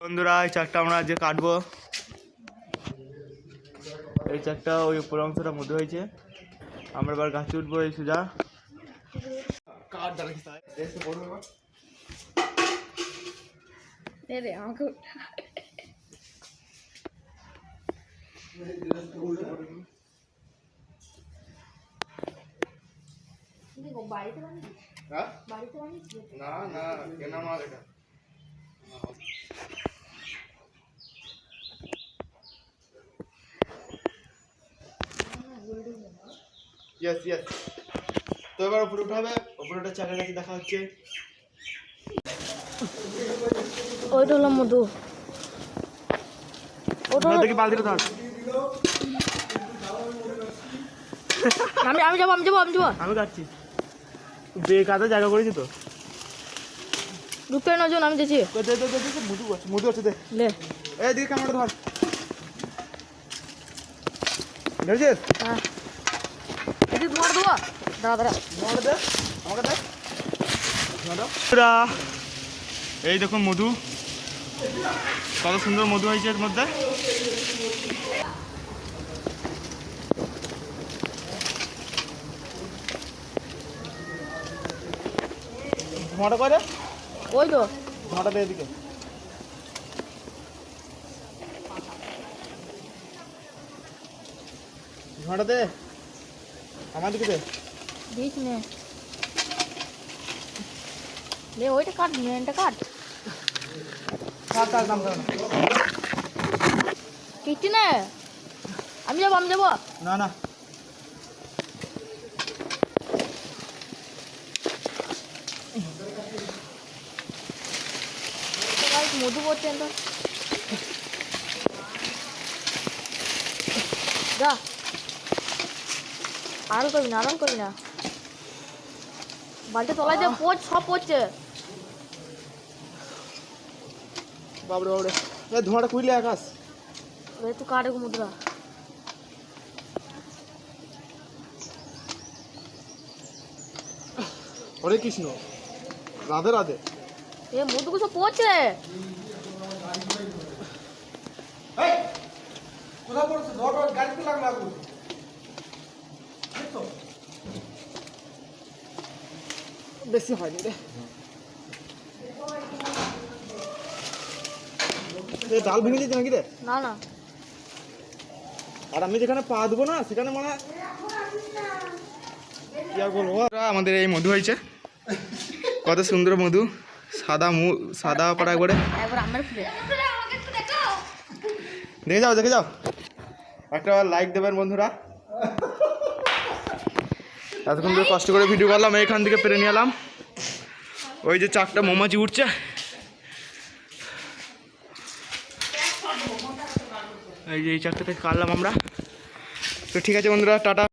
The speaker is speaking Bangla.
বন্ধুরা এই চারটা আমরা আজকে কাটবো। এই চারটা ওই উপর অংশটা মধ্যে হয়েছে। আমরা এবার গাছে উঠবো এই সোজা। বানিয়েছিস? না না কেনা মাল এটা। ইয়েস ইয়েস তো এবার উপরে উঠে হবে উপরে উঠে চাকের দেখা হচ্ছে। ওইটা হলো মধু। ওটা দেখি বালতিটা ধর। আমি আমি যাব আমি যাব আমি যাব। আমি কাটছি বেকাতে জায়গা করেছি তো। ঢুকতে নজন আমি দিচ্ছি দে দে দে দে, দে, মধু আছে মধু আছে দে। লে এই দিকে ক্যামেরা ধর। ধরেছিস? হ্যাঁ। এদিকে তোমার দেবো দাঁড়া দাঁড়া। আমাকে দে আমাকে দে এই দেখুন মধু। কত সুন্দর মধু হয়েছে এর মধ্যে। ধোঁয়াটা করে ওই তো। দে। আমার দিকে দিস নে। লে ওইটা কাট মেনটা কাট। কার কার কিচ্ছু নে। আমি যাব আমি যাব। না না। মধু পড়ছেন তো যা। আরও করবি না আরাম করবি না। বালতি তলায় দিয়ে পোচ সব পড়ছে। বাবরে বাবরে। এ ধোঁয়াটা কুইলে আকাশ তুই কাটে মুদ্রা? হরে কৃষ্ণ। রাধে রাধে। এ মধুকে সব পড়ছে। কোথাও পড়ছে? ধর গাড়িতে লাগল আগুন বেশি হয়নি রে। ডাল ভেঙে দিয়েছে নাকি রে? না না। আর আমি যেখানে পা দেবো না সেখানে মানে কি আর বলব? আমাদের এই মধু হয়েছে কত সুন্দর মধু। সাদা মু সাদা পাড়া করে। একবার আমার ফুলে। দেখে যাও দেখে যাও। একটা লাইক দেবেন বন্ধুরা। এতক্ষণ ধরে কষ্ট করে ভিডিও করলাম, এখান থেকে পেরে নিয়ে এলাম। ওই যে চারটা মোমাচি উঠছে এই যে এই চারটা থেকে কাটলাম আমরা। তো ঠিক আছে বন্ধুরা, টাটা।